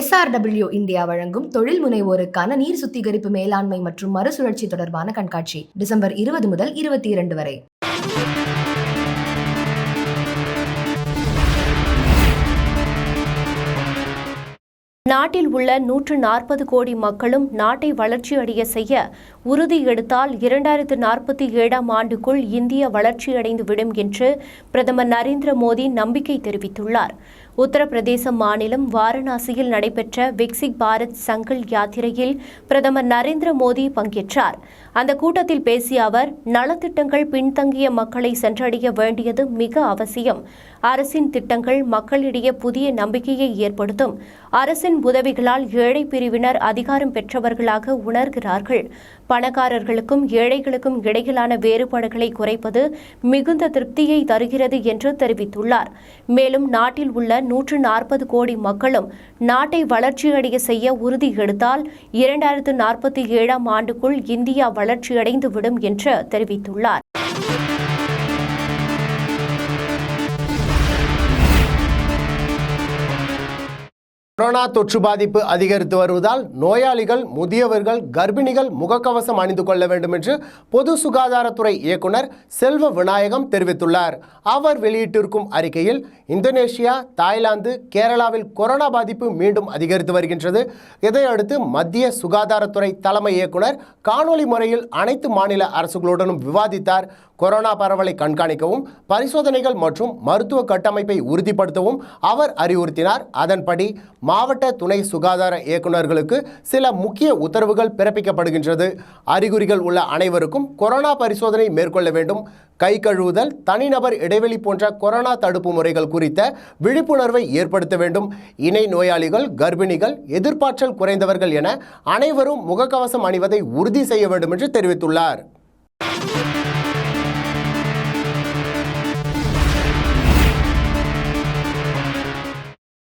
SRW India வழங்கும் தொழில் முனைவோருக்கான நீர் சுத்திகரிப்பு மேலாண்மை மற்றும் மறுசுழற்சி தொடர்பான கண்காட்சி டிசம்பர் இருபது முதல் இருபத்தி இரண்டு வரை. நாட்டில் உள்ள நூற்று நாற்பது கோடி மக்களும் நாட்டை வளர்ச்சியடைய செய்ய உறுதி எடுத்தால் இரண்டாயிரத்து நாற்பத்தி ஏழாம் ஆண்டுக்குள் இந்தியா வளர்ச்சியடைந்து விடும் என்று பிரதமர் நரேந்திர மோடி நம்பிக்கை தெரிவித்துள்ளார். உத்தரப்பிரதேச மாநிலம் வாரணாசியில் நடைபெற்ற விக்சிக் பாரத் சங்கல் யாத்திரையில் பிரதமர் நரேந்திர மோடி பங்கேற்றார். அந்த கூட்டத்தில் பேசிய அவர் நலத்திட்டங்கள் பின்தங்கிய மக்களை சென்றடைய வேண்டியது மிக அவசியம். அரசின் திட்டங்கள் மக்களிடையே புதிய நம்பிக்கையை ஏற்படுத்தும். அரசின் உதவிகளால் ஏழை பிரிவினர் அதிகாரம் பெற்றவர்களாக உணர்கிறார்கள். பணக்காரர்களுக்கும் ஏழைகளுக்கும் இடையிலான வேறுபாடுகளை குறைப்பது மிகுந்த திருப்தியை தருகிறது என்று தெரிவித்துள்ளார். மேலும் நாட்டில் உள்ள நூற்று நாற்பது கோடி மக்களும் நாட்டை வளர்ச்சியடைய செய்ய உறுதி எடுத்தால் இரண்டாயிரத்து நாற்பத்தி ஏழாம் ஆண்டுக்குள் இந்தியா வளர்ச்சியடைந்து விடும் என்று தெரிவித்துள்ளார். கொரோனா தொற்று பாதிப்பு அதிகரித்து வருவதால் நோயாளிகள் முதியவர்கள் கர்ப்பிணிகள் முகக்கவசம் அணிந்து கொள்ள வேண்டும் என்று பொது சுகாதாரத்துறை இயக்குனர் செல்வ விநாயகம் தெரிவித்துள்ளார். அவர் வெளியிட்டிருக்கும் அறிக்கையில் இந்தோனேஷியா தாய்லாந்து கேரளாவில் கொரோனா பாதிப்பு மீண்டும் அதிகரித்து வருகின்றது. இதையடுத்து மத்திய சுகாதாரத்துறை தலைமை இயக்குனர் காணொலி முறையில் அனைத்து மாநில அரசுகளுடனும் விவாதித்தார். கொரோனா பரவலை கண்காணிக்கவும் பரிசோதனைகள் மற்றும் மருத்துவ கட்டமைப்பை உறுதிப்படுத்தவும் அவர் அறிவுறுத்தினார். அதன்படி மாவட்ட துணை சுகாதார இயக்குநர்களுக்கு சில முக்கிய உத்தரவுகள் பிறப்பிக்கப்படுகின்றது. அறிகுறிகள் உள்ள அனைவருக்கும் கொரோனா பரிசோதனை மேற்கொள்ள வேண்டும். கை கழுவுதல் தனிநபர் இடைவெளி போன்ற கொரோனா தடுப்பு முறைகள் குறித்த விழிப்புணர்வை ஏற்படுத்த வேண்டும். இணை நோயாளிகள் கர்ப்பிணிகள் எதிர்ப்பாற்றல் குறைந்தவர்கள் என அனைவரும் முகக்கவசம் அணிவதை உறுதி செய்ய வேண்டும் என்று தெரிவித்துள்ளார்.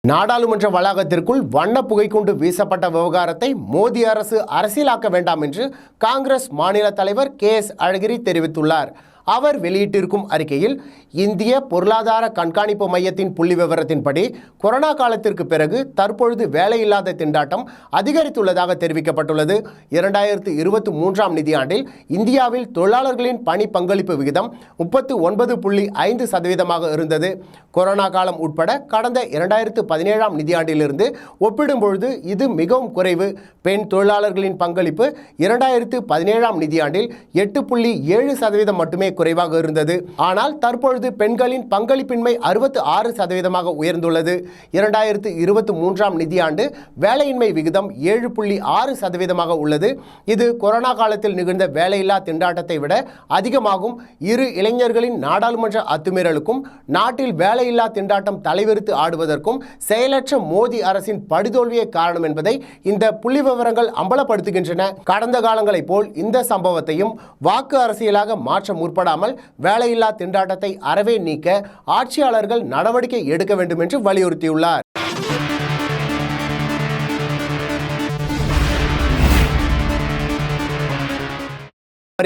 நாடாளுமன்ற வளாகத்திற்குள் வண்ண புகை கொண்டு வீசப்பட்ட விவகாரத்தை மோடி அரசு அரசியலாக்க வேண்டாம் என்று காங்கிரஸ் மாநில தலைவர் கே எஸ் அழகிரி தெரிவித்துள்ளார். அவர் வெளியிட்டிருக்கும் அறிக்கையில் இந்திய பொருளாதார கண்காணிப்பு மையத்தின் புள்ளி விவரத்தின்படி கொரோனா காலத்திற்கு பிறகு தற்பொழுது வேலையில்லாத திண்டாட்டம் அதிகரித்துள்ளதாக தெரிவிக்கப்பட்டுள்ளது. இரண்டாயிரத்து இருபத்தி மூன்றாம் நிதியாண்டில் இந்தியாவில் தொழிலாளர்களின் பணி பங்களிப்பு விகிதம் முப்பத்து ஒன்பது புள்ளி ஐந்து சதவீதமாக இருந்தது. கொரோனா காலம் உட்பட கடந்த இரண்டாயிரத்து பதினேழாம் நிதியாண்டிலிருந்து ஒப்பிடும்பொழுது இது மிகவும் குறைவு. பெண் தொழிலாளர்களின் பங்களிப்பு இரண்டாயிரத்து பதினேழாம் நிதியாண்டில் எட்டு புள்ளி ஏழு சதவீதம் மட்டுமே குறைவாக இருந்தது. ஆனால் தற்பொழுது பெண்களின் பங்களிப்பின்மை அறுபத்து ஆறு சதவீதமாக உயர்ந்துள்ளது. இரண்டாயிரத்து இருபத்தி மூன்றாம் நிதியாண்டு வேலையின்மை விகிதம் ஏழு புள்ளி ஆறு சதவீதமாக உள்ளது. இது கொரோனா காலத்தில் நிகழ்ந்த வேலையில்லா திண்டாட்டத்தை விட அதிகமாகும். இரு இளைஞர்களின் நாடாளுமன்ற அத்துமீறலுக்கும் நாட்டில் வேலையில்லா திண்டாட்டம் தலைவிரித்து ஆடுவதற்கும் செயலற்ற மோடி அரசின் படுதோல்வியே காரணம் என்பதை இந்த புள்ளி விவரங்கள் அம்பலப்படுத்துகின்றன. கடந்த காலங்களைப் போல் இந்த சம்பவத்தையும் வாக்கு அரசியலாக மாற்ற முற்படாமல் வேலையில்லா திண்டாட்டத்தை அறவே நீக்க ஆட்சியாளர்கள் நடவடிக்கை எடுக்க வேண்டும் என்று வலியுறுத்தியுள்ளார்.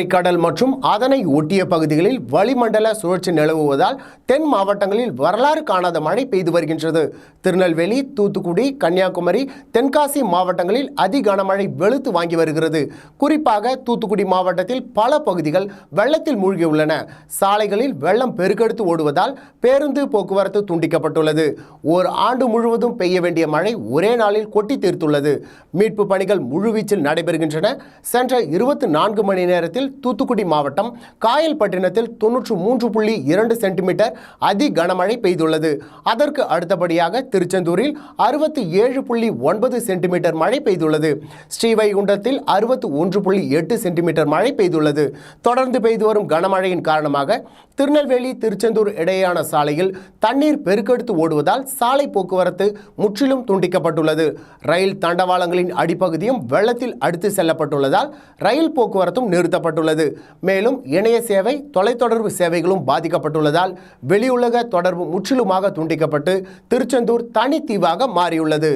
கடல் மற்றும் அதனை ஒட்டிய பகுதிகளில் வளிமண்டல சுழற்சி நிலவுவதால் தென் மாவட்டங்களில் வரலாறு காணாத மழை பெய்து வருகின்றது. திருநெல்வேலி தூத்துக்குடி கன்னியாகுமரி தென்காசி மாவட்டங்களில் அதி கனமழை வெளுத்து வாங்கி வருகிறது. குறிப்பாக தூத்துக்குடி மாவட்டத்தில் பல பகுதிகள் வெள்ளத்தில் மூழ்கியுள்ளன. சாலைகளில் வெள்ளம் பெருக்கெடுத்து ஓடுவதால் பேருந்து போக்குவரத்து துண்டிக்கப்பட்டுள்ளது. ஓர் ஆண்டு முழுவதும் பெய்ய வேண்டிய மழை ஒரே நாளில் கொட்டி தீர்த்துள்ளது. மீட்பு பணிகள் முழுவீச்சில் நடைபெறுகின்றன. சென்ற இருபத்தி நான்கு மணி நேரத்தில் தூத்துக்குடி மாவட்டம் காயல்பட்டினத்தில் தொன்னூற்று மூன்று புள்ளி இரண்டு சென்டிமீட்டர் அதி கனமழை பெய்துள்ளது. அதற்கு அடுத்தபடியாக திருச்செந்தூரில் அறுபத்தி ஏழு புள்ளி ஒன்பது சென்டிமீட்டர் மழை பெய்துள்ளது. ஸ்ரீவைகுண்டத்தில் அறுபத்தி ஒன்று புள்ளி எட்டு சென்டிமீட்டர் மழை பெய்துள்ளது. தொடர்ந்து பெய்து வரும் கனமழையின் காரணமாக திருநெல்வேலி திருச்செந்தூர் இடையேயான சாலையில் தண்ணீர் பெருக்கெடுத்து ஓடுவதால் சாலை போக்குவரத்து முற்றிலும் துண்டிக்கப்பட்டுள்ளது. ரயில் தண்டவாளங்களின் அடிப்பகுதியும் வெள்ளத்தில் அடித்து செல்லப்பட்டுள்ளதால் ரயில் போக்குவரத்தும் நிறுத்தப்பட்டு பாதிக்கப்பட்டுள்ளது. மேலும் இணைய சேவை தொலைத்தொடர்பு சேவைகளும் பாதிக்கப்பட்டுள்ளதால் வெளியுலக தொடர்பு முற்றிலுமாக துண்டிக்கப்பட்டு திருச்செந்தூர் தனித்தீவாக மாறியுள்ளது.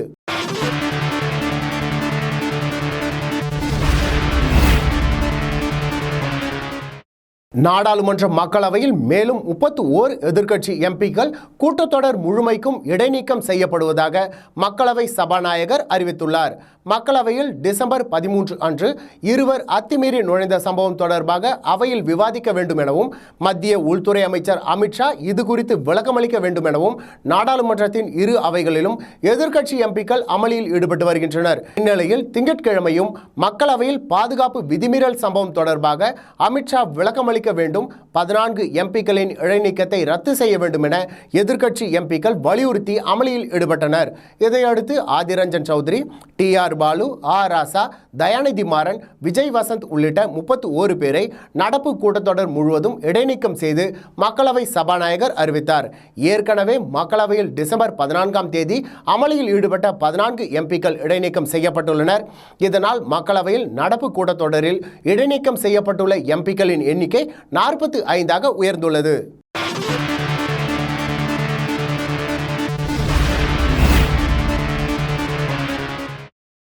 நாடாளுமன்ற மக்களவையில் மேலும் முப்பத்து ஓர் எதிர்க்கட்சி எம்பிக்கள் கூட்டத்தொடர் முழுமைக்கும் இடைநீக்கம் செய்யப்படுவதாக மக்களவை சபாநாயகர் அறிவித்துள்ளார். மக்களவையில் டிசம்பர் பதிமூன்று அன்று இருவர் அத்துமீறி நுழைந்த சம்பவம் தொடர்பாக அவையில் விவாதிக்க வேண்டும் எனவும் மத்திய உள்துறை அமைச்சர் அமித்ஷா இது குறித்து விளக்கமளிக்க வேண்டும் எனவும் நாடாளுமன்றத்தின் இரு அவைகளிலும் எதிர்க்கட்சி எம்பிக்கள் அமளியில் ஈடுபட்டு வருகின்றனர். இந்நிலையில் திங்கட்கிழமையும் மக்களவையில் பாதுகாப்பு விதிமீறல் சம்பவம் தொடர்பாக அமித்ஷா விளக்கமளி விளக்கமளிக்க வேண்டும். பதினான்கு எம்பிக்களின் இடைநீக்கத்தை ரத்து செய்ய வேண்டும் என எதிர்க்கட்சி எம்பிக்கள் வலியுறுத்தி அமளியில் ஈடுபட்டனர். இதையடுத்து Adhiranjan Chowdhury T R Baalu A Raja Dayanidhi Maran Vijay Vasanth உள்ளிட்ட முப்பத்து ஓரு பேரை நடப்பு கூட்டத்தொடர் முழுவதும் இடைநீக்கம் செய்து மக்களவை சபாநாயகர் அறிவித்தார். ஏற்கனவே மக்களவையில் டிசம்பர் பதினான்காம் தேதி அமளியில் ஈடுபட்ட பதினான்கு எம்பிக்கள் இடைநீக்கம் செய்யப்பட்டுள்ளனர். இதனால் மக்களவையில் நடப்பு கூட்டத்தொடரில் இடைநீக்கம் செய்யப்பட்டுள்ள எம்பிக்களின் எண்ணிக்கை நாற்பத்து ஐந்தாக உயர்ந்துள்ளது.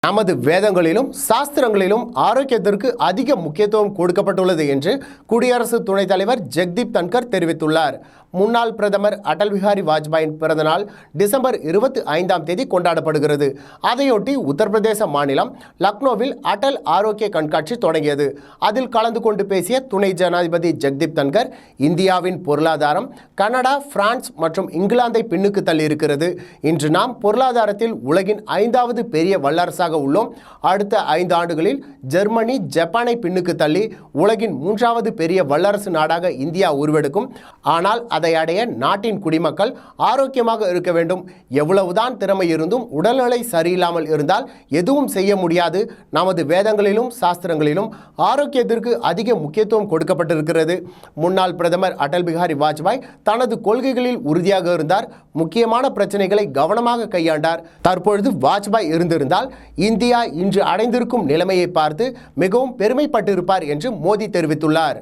நமது வேதங்களிலும் சாஸ்திரங்களிலும் ஆரோக்கியத்திற்கு அதிக முக்கியத்துவம் கொடுக்கப்பட்டுள்ளது என்று குடியரசு துணைத் தலைவர் ஜெக்தீப் தன்கர் தெரிவித்துள்ளார். முன்னாள் பிரதமர் அடல் பிஹாரி வாஜ்பாயின் பிறந்தநாள் டிசம்பர் இருபத்தி ஐந்தாம் தேதி கொண்டாடப்படுகிறது. அதையொட்டி உத்தரப்பிரதேச மாநிலம் லக்னோவில் அடல் ஆரோக்கிய கண்காட்சி தொடங்கியது. அதில் கலந்து கொண்டு பேசிய துணை ஜனாதிபதி ஜெக்தீப் தன்கர் இந்தியாவின் பொருளாதாரம் கனடா பிரான்ஸ் மற்றும் இங்கிலாந்தை பின்னுக்கு தள்ளி இருக்கிறது இன்று நாம் பொருளாதாரத்தில் உலகின் ஐந்தாவது பெரிய வல்லரசாக உள்ளோம். அடுத்த ஐந்து ஆண்டுகளில் ஜெர்மனி ஜப்பானை பின்னுக்கு தள்ளி உலகின் மூன்றாவது பெரிய வல்லரசு நாடாக இந்தியா உருவெடுக்கும். ஆனால் அதை அடைய நாட்டின் குடிமக்கள் ஆரோக்கியமாக இருக்க வேண்டும். எவ்வளவுதான் திறமை இருந்தும் உடல்நிலை சரியில்லாமல் இருந்தால் எதுவும் செய்ய முடியாது. நமது வேதங்களிலும் சாஸ்திரங்களிலும் ஆரோக்கியத்திற்கு அதிக முக்கியத்துவம் கொடுக்கப்பட்டிருக்கிறது. முன்னாள் பிரதமர் அடல் பிஹாரி வாஜ்பாய் தனது கொள்கைகளில் உறுதியாக இருந்தார். முக்கியமான பிரச்சனைகளை கவனமாக கையாண்டார். தற்பொழுது வாஜ்பாய் இருந்திருந்தால் இந்தியா இன்று அடைந்திருக்கும் நிலைமையை பார்த்து மிகவும் பெருமைப்பட்டிருப்பார் என்று மோடி தெரிவித்துள்ளார்.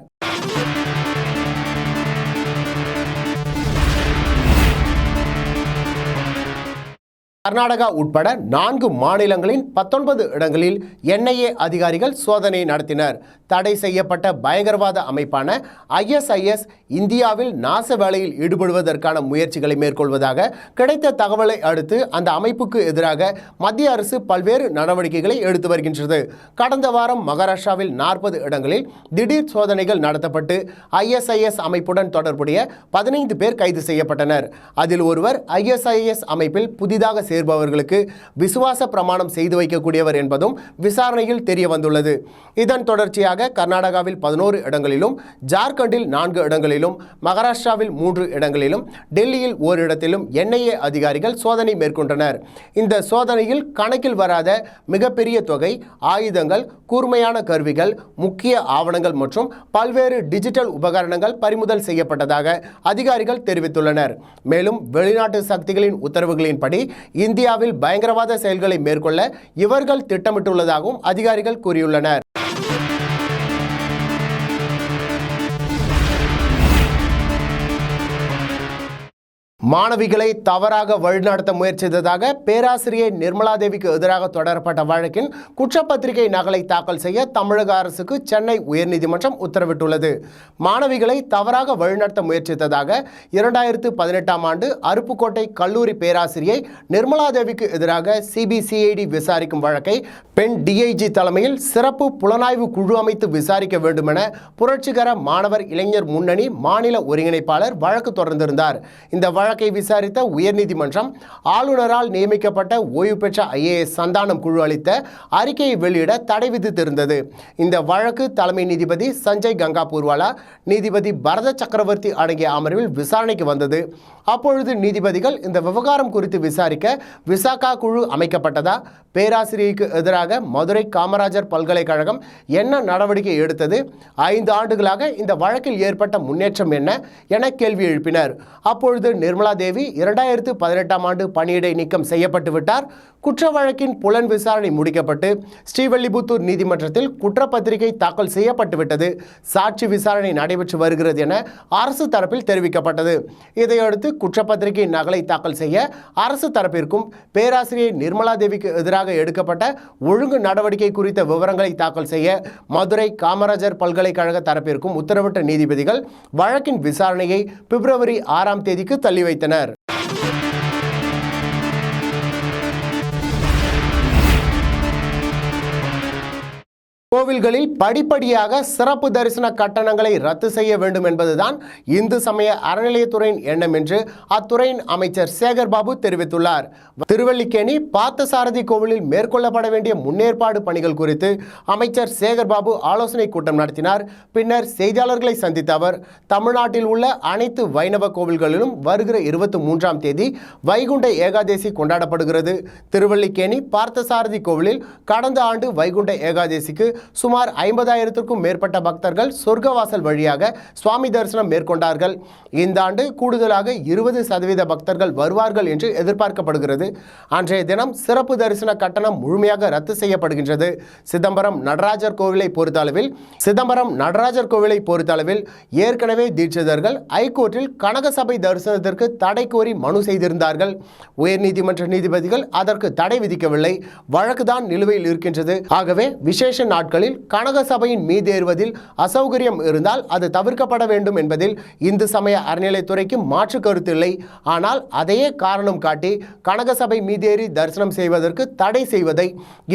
கர்நாடகா உட்பட நான்கு மாநிலங்களின் பத்தொன்பது இடங்களில் என்ஐஏ அதிகாரிகள் சோதனை நடத்தினர். தடை செய்யப்பட்ட பயங்கரவாத அமைப்பான ஐஎஸ்ஐஎஸ் இந்தியாவில் நாச வேலையில் ஈடுபடுவதற்கான முயற்சிகளை மேற்கொள்வதாக கிடைத்த தகவலை அடுத்து அந்த அமைப்புக்கு எதிராக மத்திய அரசு பல்வேறு நடவடிக்கைகளை எடுத்து வருகின்றது. கடந்த வாரம் மகாராஷ்டிராவில் நாற்பது இடங்களில் திடீர் சோதனைகள் நடத்தப்பட்டு ஐஎஸ்ஐஎஸ் அமைப்புடன் தொடர்புடைய பதினைந்து பேர் கைது செய்யப்பட்டனர். அதில் ஒருவர் ஐஎஸ்ஐஎஸ் அமைப்பில் புதிதாக சேர்பவர்களுக்கு விசுவாச பிரமாணம் செய்து வைக்கக்கூடியவர் என்பதும் விசாரணையில் தெரிய வந்துள்ளது இதன் தொடர்ச்சியாக கர்நாடகாவில் பதினோரு இடங்களிலும் ஜார்க்கண்டில் நான்கு இடங்களிலும் மகாராஷ்டிராவில் மூன்று இடங்களிலும் டெல்லியில் ஓரிடத்திலும் என்ஐஏ அதிகாரிகள் சோதனை மேற்கொண்டனர். இந்த சோதனையில் கணக்கில் வராத மிகப்பெரிய தொகை ஆயுதங்கள் கூர்மையான கருவிகள் முக்கிய ஆவணங்கள் மற்றும் பல்வேறு டிஜிட்டல் உபகரணங்கள் பறிமுதல் செய்யப்பட்டதாக அதிகாரிகள் தெரிவித்துள்ளனர். மேலும் வெளிநாட்டு சக்திகளின் உத்தரவுகளின்படி இந்தியாவில் பயங்கரவாத செயல்களை மேற்கொள்ள இவர்கள் திட்டமிட்டுள்ளதாகவும் அதிகாரிகள் கூறியுள்ளனர். மாணவிகளை தவறாக வழிநடத்த முயற்சித்ததாக பேராசிரியை நிர்மலாதேவிக்கு எதிராக தொடரப்பட்ட வழக்கின் குற்றப்பத்திரிகை நகலை தாக்கல் செய்ய தமிழக அரசுக்கு சென்னை உயர்நீதிமன்றம் உத்தரவிட்டுள்ளது. மாணவிகளை தவறாக வழிநடத்த முயற்சித்ததாக இரண்டாயிரத்து பதினெட்டாம் ஆண்டு அருப்புக்கோட்டை கல்லூரி பேராசிரியை நிர்மலாதேவிக்கு எதிராக சிபிசிஐடி விசாரிக்கும் வழக்கை பெண் டிஐஜி தலைமையில் சிறப்பு புலனாய்வு குழு அமைத்து விசாரிக்க வேண்டுமென புரட்சிகர மாணவர் இளைஞர் முன்னணி மாநில ஒருங்கிணைப்பாளர் வழக்கு தொடர்ந்திருந்தார். இந்த வழக்கு விசாரித்த உயர்நீதிமன்றம் ஆளுநரால் நியமிக்கப்பட்ட ஓய்வு பெற்ற ஐஏஎஸ் சந்தானம் குழு அளித்த அறிக்கையை வெளியிட தடை விதித்திருந்தது. இந்த வழக்கு தலைமை நீதிபதி சஞ்சய் கங்கா பூர்வாலா நீதிபதி பரத சக்கரவர்த்தி அடங்கிய அமர்வில் விசாரணைக்கு வந்தது. அப்பொழுது நீதிபதிகள் இந்த விவகாரம் குறித்து விசாரிக்க விசாகா குழு அமைக்கப்பட்டதா? பேராசிரியருக்கு எதிராக மதுரை காமராஜர் பல்கலைக்கழகம் என்ன நடவடிக்கை எடுத்தது? ஐந்து ஆண்டுகளாக இந்த வழக்கில் ஏற்பட்ட முன்னேற்றம் என்ன? என கேள்வி எழுப்பினர். அப்பொழுது நிர்மலா தேவி இரண்டாயிரத்து பதினெட்டாம் ஆண்டு பணியிடை நீக்கம் செய்யப்பட்டு விட்டார். குற்ற வழக்கின் புலன் விசாரணை முடிக்கப்பட்டு ஸ்ரீவல்லிபுத்தூர் நீதிமன்றத்தில் குற்றப்பத்திரிகை தாக்கல் செய்யப்பட்டுவிட்டது சாட்சி விசாரணை நடைபெற்று வருகிறது என அரசு தரப்பில் தெரிவிக்கப்பட்டது. இதையடுத்து குற்றப்பத்திரிகை நகலை தாக்கல் செய்ய அரசு தரப்பிற்கும் பேராசிரியர் நிர்மலா தேவிக்கு எதிராக எடுக்கப்பட்ட ஒழுங்கு நடவடிக்கை குறித்த விவரங்களை தாக்கல் செய்ய மதுரை காமராஜர் பல்கலைக்கழக தரப்பிற்கும் உத்தரவிட்ட நீதிபதிகள் வழக்கின் விசாரணையை பிப்ரவரி ஆறாம் தேதிக்கு தள்ளி வைத்தனர். கோவில்களில் படிப்படியாக சிறப்பு தரிசன கட்டணங்களை ரத்து செய்ய வேண்டும் என்பதுதான் இந்து சமய அறநிலையத்துறையின் எண்ணம் என்று அத்துறையின் அமைச்சர் சேகர் பாபு தெரிவித்துள்ளார். திருவல்லிக்கேணி பார்த்தசாரதி கோவிலில் மேற்கொள்ளப்பட வேண்டிய முன்னேற்பாடு பணிகள் குறித்து அமைச்சர் சேகர் பாபு ஆலோசனை கூட்டம் நடத்தினார். பின்னர் செய்தியாளர்களை சந்தித்த அவர் தமிழ்நாட்டில் உள்ள அனைத்து வைணவ கோவில்களிலும் வருகிற இருபத்தி மூன்றாம் தேதி வைகுண்ட ஏகாதேசி கொண்டாடப்படுகிறது. திருவல்லிக்கேணி பார்த்தசாரதி கோவிலில் கடந்த ஆண்டு வைகுண்ட ஏகாதேசிக்கு சுமார் ஐம்பதாயிரத்திற்கும் மேற்பட்ட பக்தர்கள் சொர்க்கவாசல் வழியாக சுவாமி தரிசனம் மேற்கொண்டார்கள். இந்த ஆண்டு கூடுதலாக இருபது சதவீத பக்தர்கள் வருவார்கள் என்று எதிர்பார்க்கப்படுகிறது. அன்றைய தினம் சிறப்பு தரிசன கட்டணம் முழுமையாக ரத்து செய்யப்படுகின்றது. சிதம்பரம் நடராஜர் கோவிலை பொறுத்தளவில் சிதம்பரம் நடராஜர் கோவிலை பொறுத்தளவில் ஏற்கனவே தீட்சிதர்கள் ஐகோர்ட்டில் கனகசபை தரிசனத்திற்கு தடை கோரி மனு செய்திருந்தார்கள். உயர்நீதிமன்ற நீதிபதிகள் அதற்கு தடை விதிக்கவில்லை. வழக்குதான் நிலுவையில் இருக்கின்றது. ஆகவே விசேஷ நாட்களில் கனக சபையின் மீதேறுவதில் அசௌகரியம் இருந்தால் அது தவிர்க்கப்பட வேண்டும் என்பதில் இந்து சமய அறநிலைத்துறைக்கு மாற்று கருத்தில்லை ஆனால் அதையே காரணம் காட்டி கனக சபை மீதேறி தரிசனம் செய்வதற்கு தடை செய்வதை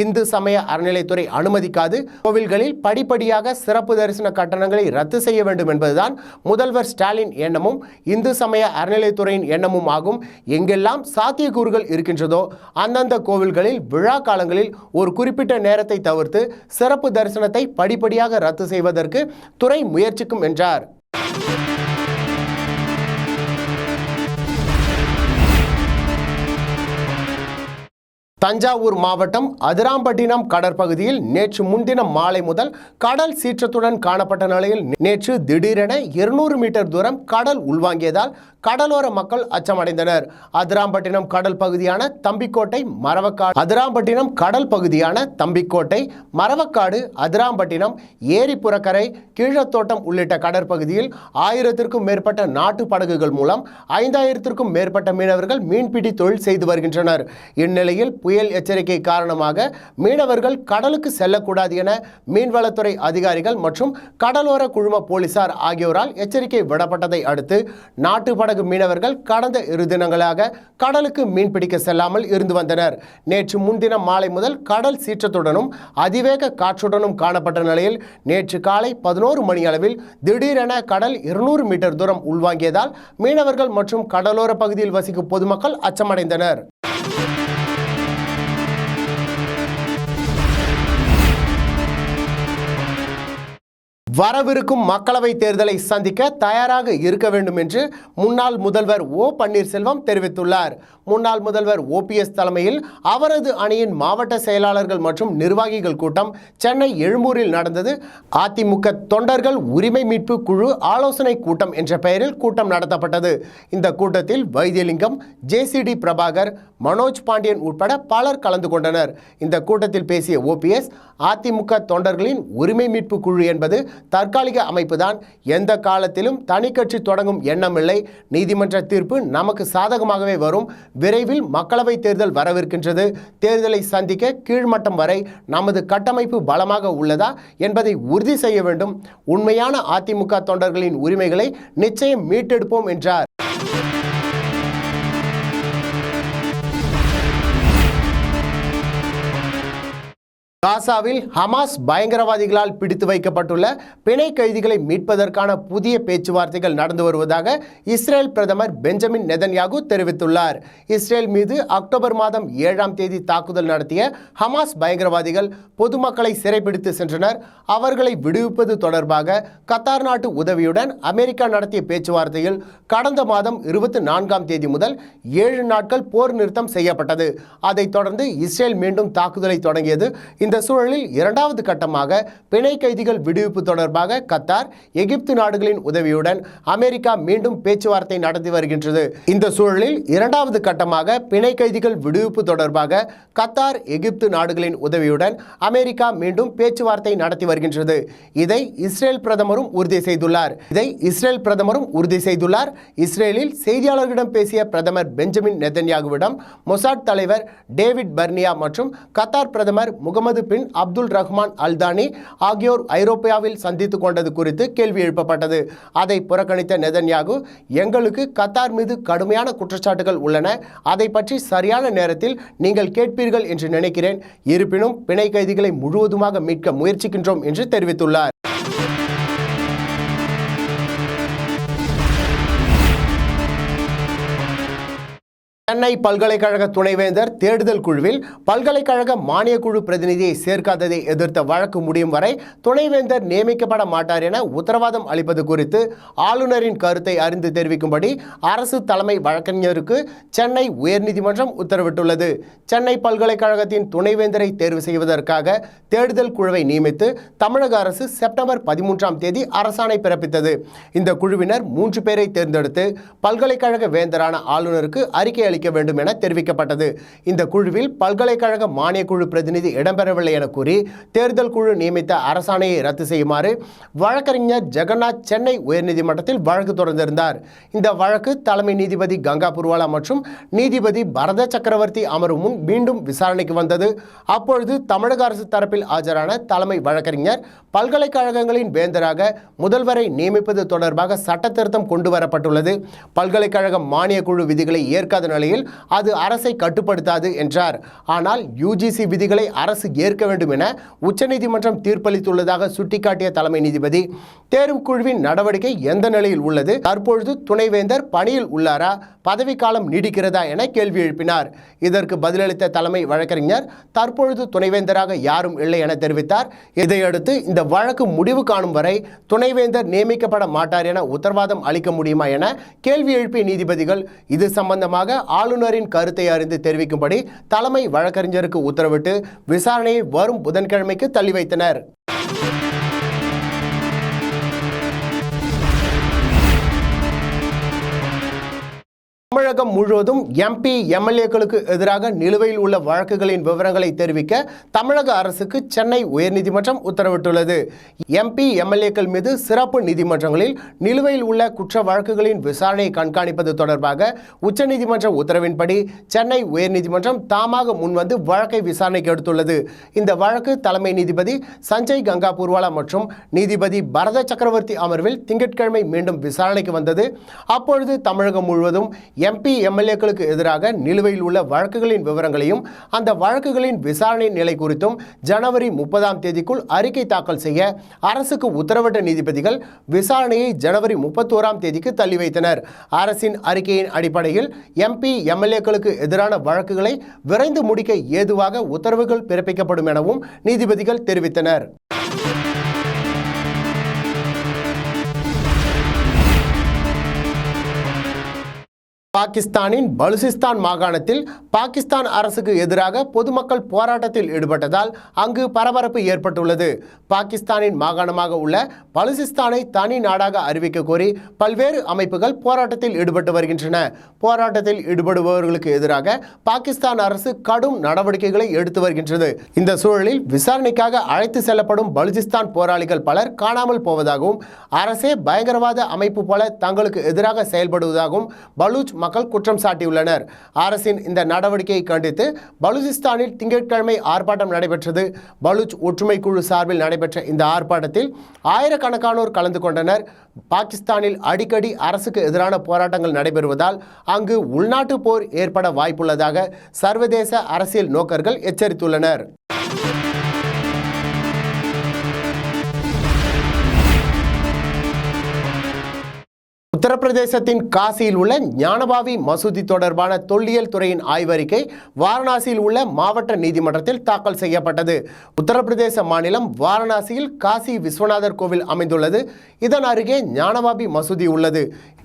இந்து சமய அறநிலைத்துறை அனுமதிக்காது. கோவில்களில் படிப்படியாக சிறப்பு தரிசன கட்டணங்களை ரத்து செய்ய வேண்டும் என்பதுதான் முதல்வர் ஸ்டாலின் எண்ணமும் இந்து சமய அறநிலைத்துறையின் எண்ணமும் ஆகும். எங்கெல்லாம் சாத்தியக்கூறுகள் இருக்கின்றதோ அந்தந்த கோவில்களில் விழா காலங்களில் ஒரு குறிப்பிட்ட நேரத்தை தவிர்த்து சிறப்பு தரிசனத்தை படிப்படியாக ரத்து செய்வதற்கு துறை முயற்சிக்கும் என்றார். தஞ்சாவூர் மாவட்டம் அதிராம்பட்டினம் கடற்பகுதியில் நேற்று முன்தினம் மாலை முதல் கடல் சீற்றத்துடன் காணப்பட்ட நிலையில் நேற்று திடீரென இருநூறு மீட்டர் தூரம் கடல் உள்வாங்கியதால் கடலோர மக்கள் அச்சமடைந்தனர். அதிராம்பட்டினம் கடல் பகுதியான தம்பிக்கோட்டை மரவக்காடு அதிராம்பட்டினம் கடல் பகுதியான தம்பிக்கோட்டை மரவக்காடு அதிராம்பட்டினம் ஏரிப்புறக்கரை கீழத்தோட்டம் உள்ளிட்ட கடற்பகுதியில் ஆயிரத்திற்கும் மேற்பட்ட நாட்டு படகுகள் மூலம் ஐந்தாயிரத்திற்கும் மேற்பட்ட மீனவர்கள் மீன்பிடி தொழில் செய்து வருகின்றனர். இந்நிலையில் புயல் எச்சரிக்கை காரணமாக மீனவர்கள் கடலுக்கு செல்லக்கூடாது என மீன்வளத்துறை அதிகாரிகள் மற்றும் கடலோர குழும போலீசார் ஆகியோரால் எச்சரிக்கை விடப்பட்டதை அடுத்து நாட்டு படகு மீனவர்கள் கடந்த இரு தினங்களாக கடலுக்கு மீன்பிடிக்க செல்லாமல் இருந்து வந்தனர். நேற்று முன்தினம் மாலை முதல் கடல் சீற்றத்துடனும் அதிவேக காற்றுடனும் காணப்பட்ட நிலையில் நேற்று காலை பதினோரு மணி அளவில் திடீரென கடல் இருநூறு மீட்டர் தூரம் உள்வாங்கியதால் மீனவர்கள் மற்றும் கடலோர பகுதியில் வசிக்கும் பொதுமக்கள் அச்சமடைந்தனர். வரவிருக்கும் மக்களவை தேர்தலை சந்திக்க தயாராக இருக்க வேண்டும் என்று முன்னாள் முதல்வர் ஓ பன்னீர்செல்வம் தெரிவித்துள்ளார். முன்னாள் முதல்வர் ஓபிஎஸ் தலைமையில் அவரது அணியின் மாவட்ட செயலாளர்கள் மற்றும் நிர்வாகிகள் கூட்டம் சென்னை எழும்பூரில் நடந்தது. அதிமுக தொண்டர்கள் உரிமை மீட்பு குழு ஆலோசனை கூட்டம் என்ற பெயரில் கூட்டம் நடத்தப்பட்டது. இந்த கூட்டத்தில் வைத்தியலிங்கம் ஜேசிடி பிரபாகர் மனோஜ் பாண்டியன் உட்பட பலர் கலந்து கொண்டனர். இந்த கூட்டத்தில் பேசிய ஓபிஎஸ் அதிமுக தொண்டர்களின் உரிமை மீட்பு குழு என்பது தற்காலிக அமைப்புதான். எந்த காலத்திலும் தனி கட்சி தொடங்கும் எண்ணமில்லை. நீதிமன்ற தீர்ப்பு நமக்கு சாதகமாகவே வரும். விரைவில் மக்களவை தேர்தல் வரவிருக்கின்றது. தேர்தலை சந்திக்க கீழ்மட்டம் வரை நமது கட்டமைப்பு பலமாக உள்ளதா என்பதை உறுதி செய்ய வேண்டும். உண்மையான அதிமுக தொண்டர்களின் உரிமைகளை நிச்சயம் மீட்டெடுப்போம் என்றார். காசாவில் ஹமாஸ் பயங்கரவாதிகளால் பிடித்து வைக்கப்பட்டுள்ள பிணை கைதிகளை மீட்பதற்கான புதிய பேச்சுவார்த்தைகள் நடந்து வருவதாக இஸ்ரேல் பிரதமர் பெஞ்சமின் நெதன்யாகு தெரிவித்துள்ளார். இஸ்ரேல் மீது அக்டோபர் மாதம் ஏழாம் தேதி தாக்குதல் நடத்திய ஹமாஸ் பயங்கரவாதிகள் பொதுமக்களை சிறைப்பிடித்து சென்றனர். அவர்களை விடுவிப்பது தொடர்பாக கத்தார் நாட்டு உதவியுடன் அமெரிக்கா நடத்திய பேச்சுவார்த்தையில் கடந்த மாதம் இருபத்தி நான்காம் தேதி முதல் ஏழு நாட்கள் போர் நிறுத்தம் செய்யப்பட்டது. அதைத் தொடர்ந்து இஸ்ரேல் மீண்டும் தாக்குதலை தொடங்கியது. இந்த இந்த சூழலில் இரண்டாவது கட்டமாக பிணை கைதிகள் விடுவிப்பு தொடர்பாக கத்தார் எகிப்து நாடுகளின் உதவியுடன் அமெரிக்கா மீண்டும் பேச்சுவார்த்தை நடத்தி வருகின்றது. இந்த சூழலில் இரண்டாவது கட்டமாக பிணை கைதிகள் விடுவிப்பு தொடர்பாக கத்தார் எகிப்து நாடுகளின் உதவியுடன் அமெரிக்கா மீண்டும் பேச்சுவார்த்தை நடத்தி வருகின்றது. இதை இஸ்ரேல் பிரதமரும் உறுதி செய்துள்ளார். இதை இஸ்ரேல் பிரதமரும் உறுதி செய்துள்ளார். இஸ்ரேலில் செய்தியாளர்களிடம் பேசிய பிரதமர் பெஞ்சமின் நெதன்யாகுவிடம் மொசாட் தலைவர் டேவிட் பர்னியா மற்றும் கத்தார் பிரதமர் Mohammed bin Abdul Rahman Al Thani ஆகியோர் ஐரோப்பியாவில் சந்தித்துக் கொண்டது குறித்து கேள்வி எழுப்பப்பட்டது. அதை புறக்கணித்த நெதன்யாகு எங்களுக்கு கத்தார் மீது கடுமையான குற்றச்சாட்டுகள் உள்ளன. அதை பற்றி சரியான நேரத்தில் நீங்கள் கேட்பீர்கள் என்று நினைக்கிறேன். இருப்பினும் பிணை கைதிகளை முழுவதுமாக மீட்க முயற்சிக்கின்றோம் என்று தெரிவித்துள்ளார். சென்னை பல்கலைக்கழக துணைவேந்தர் தேடுதல் குழுவில் பல்கலைக்கழக மானியக் குழு பிரதிநிதியை சேர்க்காததை எதிர்த்த வழக்கு முடியும் வரை துணைவேந்தர் நியமிக்கப்பட மாட்டார் என உத்தரவாதம் அளிப்பது குறித்து ஆளுநரின் கருத்தை அறிந்து தெரிவிக்கும்படி அரசு தலைமை வழக்கறிஞருக்கு சென்னை உயர்நீதிமன்றம் உத்தரவிட்டுள்ளது. சென்னை பல்கலைக்கழகத்தின் துணைவேந்தரை தேர்வு செய்வதற்காக தேடுதல் குழுவை நியமித்து தமிழக அரசு செப்டம்பர் பதிமூன்றாம் தேதி அரசாணை பிறப்பித்தது. இந்த குழுவினர் மூன்று பேரை தேர்ந்தெடுத்து பல்கலைக்கழக வேந்தரான ஆளுநருக்கு அறிக்கை அளிக்க அறிவிக்க வேண்டும் என தெரிவிக்கப்பட்டது. இந்த குழுவில் பல்கலைக்கழக மானியக் குழு பிரதிநிதி இடம்பெறவில்லை என கூறி தேர்தல் குழு நியமித்த அரசாணையை ரத்து செய்யுமாறு வழக்கறிஞர் ஜெகநாத் சென்னை உயர்நீதிமன்றத்தில் வழக்கு தொடர்ந்திருந்தார். இந்த வழக்கு தலைமை நீதிபதி கங்கா புர்வாலா மற்றும் நீதிபதி பரத சக்கரவர்த்தி அமர்வு முன் மீண்டும் விசாரணைக்கு வந்தது. அப்பொழுது தமிழக அரசு தரப்பில் ஆஜரான தலைமை வழக்கறிஞர் பல்கலைக்கழகங்களின் வேந்தராக முதல்வரை நியமிப்பது தொடர்பாக சட்டத்திருத்தம் கொண்டு வரப்பட்டுள்ளது பல்கலைக்கழக மானியக் குழு விதிகளை ஏற்காத நிலையில் அது அரசை கட்டுப்படுத்தாது என்றார். ஆனால் யுஜிசி விதிகளை அரசு ஏற்க வேண்டும் என உச்சநீதிமன்றம் தீர்ப்பளித்துள்ளதாக சுட்டிக்காட்டிய தலைமை நீதிபதி தேர்வுக்குழுவின் நடவடிக்கை எந்த நிலையில் உள்ளது? தற்பொழுது துணைவேந்தர் பணியில் உள்ளாரா? பதவிக்காலம் நீடிக்கிறதா என கேள்வி எழுப்பினார். இதற்கு பதிலளித்த தலைமை வழக்கறிஞர் தற்பொழுது துணைவேந்தராக யாரும் இல்லை என தெரிவித்தார். இதையடுத்து இந்த வழக்கு முடிவு காணும் வரை துணைவேந்தர் நியமிக்கப்பட மாட்டார் என உத்தரவாதம் அளிக்க முடியுமா என கேள்வி எழுப்பிய நீதிபதிகள் இது சம்பந்தமாக ஆளுநரின் கருத்தை அறிந்து தெரிவிக்கும்படி தலைமை வழக்கறிஞருக்கு உத்தரவிட்டு விசாரணையை வரும் புதன்கிழமைக்கு தள்ளி வைத்தனர். தமிழகம் முழுவதும் எம்பி எம்எல்ஏக்களுக்கு எதிராக நிலுவையில் உள்ள வழக்குகளின் விவரங்களை தெரிவிக்க தமிழக அரசுக்கு சென்னை உயர்நீதிமன்றம் உத்தரவிட்டுள்ளது. எம்பி எம்எல்ஏக்கள் மீது சிறப்பு நீதிமன்றங்களில் நிலுவையில் உள்ள குற்ற வழக்குகளின் விசாரணையை கண்காணிப்பது தொடர்பாக உச்சநீதிமன்ற உத்தரவின்படி சென்னை உயர்நீதிமன்றம் தாமாக முன்வந்து வழக்கை விசாரணைக்கு எடுத்துள்ளது. இந்த வழக்கு தலைமை நீதிபதி சஞ்சய் கங்கா பூர்வாலா மற்றும் நீதிபதி பரத சக்கரவர்த்தி அமர்வில் திங்கட்கிழமை மீண்டும் விசாரணைக்கு வந்தது. அப்பொழுது தமிழகம் முழுவதும் எம்பி எம்எல்ஏக்களுக்கு எதிராக நிலுவையில் உள்ள வழக்குகளின் விவரங்களையும் அந்த வழக்குகளின் விசாரணை நிலை குறித்தும் ஜனவரி முப்பதாம் தேதிக்குள் அறிக்கை தாக்கல் செய்ய அரசுக்கு உத்தரவிட்ட நீதிபதிகள் விசாரணையை ஜனவரி முப்பத்தோராம் தேதிக்கு தள்ளி வைத்தனர். அரசின் அறிக்கையின் அடிப்படையில் எம்பி எம்எல்ஏக்களுக்கு எதிரான வழக்குகளை விரைந்து முடிக்க ஏதுவாக உத்தரவுகள் பிறப்பிக்கப்படும் எனவும் நீதிபதிகள் தெரிவித்தனர். பாகிஸ்தானின் பலுசிஸ்தான் மாகாணத்தில் பாகிஸ்தான் அரசுக்கு எதிராக பொதுமக்கள் போராட்டத்தில் ஈடுபட்டதால் அங்கு பரபரப்பு ஏற்பட்டுள்ளது. பாகிஸ்தானின் மாகாணமாக உள்ள பலுசிஸ்தானை தனி நாடாக அறிவிக்க கோரி பல்வேறு அமைப்புகள் போராட்டத்தில் ஈடுபட்டு வருகின்றன. போராட்டத்தில் ஈடுபடுபவர்களுக்கு எதிராக பாகிஸ்தான் அரசு கடும் நடவடிக்கைகளை எடுத்து வருகின்றது. இந்த சூழலில் விசாரணைக்காக அழைத்து செல்லப்படும் பலுசிஸ்தான் போராளிகள் பலர் காணாமல் போவதாகவும் அரசே பயங்கரவாத அமைப்பு போல தங்களுக்கு எதிராக செயல்படுவதாகவும் பலூச் மக்கள் குற்றம் சாட்டியுள்ளனர். அரசின் இந்த நடவடிக்கையை கண்டித்து பலூச்சிஸ்தானில் திங்கட்கிழமை ஆர்ப்பாட்டம் நடைபெற்றது. பலூச் ஒற்றுமை குழு சார்பில் நடைபெற்ற இந்த ஆர்ப்பாட்டத்தில் ஆயிரக்கணக்கானோர் கலந்து கொண்டனர். பாகிஸ்தானில் அடிக்கடி அரசுக்கு எதிரான போராட்டங்கள் நடைபெறுவதால் அங்கு உள்நாட்டு போர் ஏற்பட வாய்ப்புள்ளதாக சர்வதேச அரசியல் நோக்கர்கள் எச்சரித்துள்ளனர். உத்தரப்பிரதேசத்தின் காசியில் உள்ள ஞானபாவி மசூதி தொடர்பான தொல்லியல் துறையின் ஆய்வறிக்கை வாரணாசியில் உள்ள மாவட்ட நீதிமன்றத்தில் தாக்கல் செய்யப்பட்டது. உத்தரப்பிரதேச மாநிலம் வாரணாசியில் காசி விஸ்வநாதர் கோவில் அமைந்துள்ளது. இதன் அருகே ஞானபாபி மசூதி உள்ளது.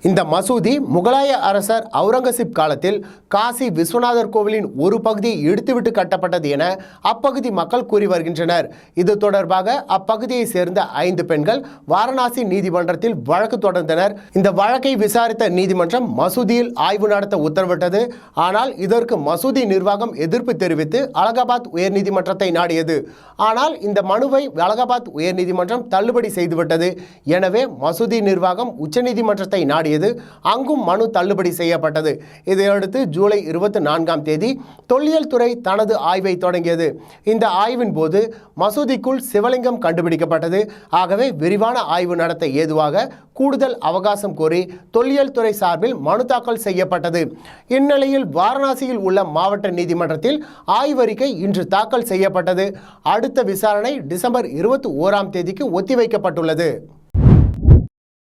இந்த மசூதி முகலாய அரசர் அவுரங்கசீப் காலத்தில் காசி விஸ்வநாதர் கோவிலின் ஒரு பகுதியை இடித்துவிட்டு கட்டப்பட்டது என அப்பகுதி மக்கள் கூறி வருகின்றனர். இது தொடர்பாக அப்பகுதியை சேர்ந்த ஐந்து பெண்கள் வாரணாசி நீதிமன்றத்தில் வழக்கு தொடர்ந்தனர். இந்த வழக்கை விசாரித்த நீதிமன்றம் மசூதியில் ஆய்வு நடத்த உத்தரவிட்டது. ஆனால் இதற்கு மசூதி நிர்வாகம் எதிர்ப்பு தெரிவித்து அலகாபாத் உயர்நீதிமன்றத்தை நாடியது. ஆனால் இந்த மனுவை அலகாபாத் உயர்நீதிமன்றம் தள்ளுபடி செய்துவிட்டது. எனவே மசூதி நிர்வாகம் உச்சநீதிமன்றத்தை நாடியது. அங்கும் மனு தள்ளுபடி செய்யப்பட்டது. இதையடுத்து ஜூலை இருபத்தி நான்காம் தேதி தொல்லியல் துறை தனது ஆய்வை தொடங்கியது. இந்த ஆய்வின் போது மசூதிக்குள் சிவலிங்கம் கண்டுபிடிக்கப்பட்டது. ஆகவே விரிவான ஆய்வு நடத்த ஏதுவாக கூடுதல் அவகாசம் கோரி தொல்லியல் துறை சார்பில் மனு தாக்கல் செய்யப்பட்டது. இந்நிலையில் வாரணாசியில் உள்ள மாவட்ட நீதிமன்றத்தில் ஆய்வறிக்கை இன்று தாக்கல் செய்யப்பட்டது. அடுத்த விசாரணை டிசம்பர் இருபத்தி ஓராம் தேதிக்கு ஒத்திவைக்கப்பட்டுள்ளது.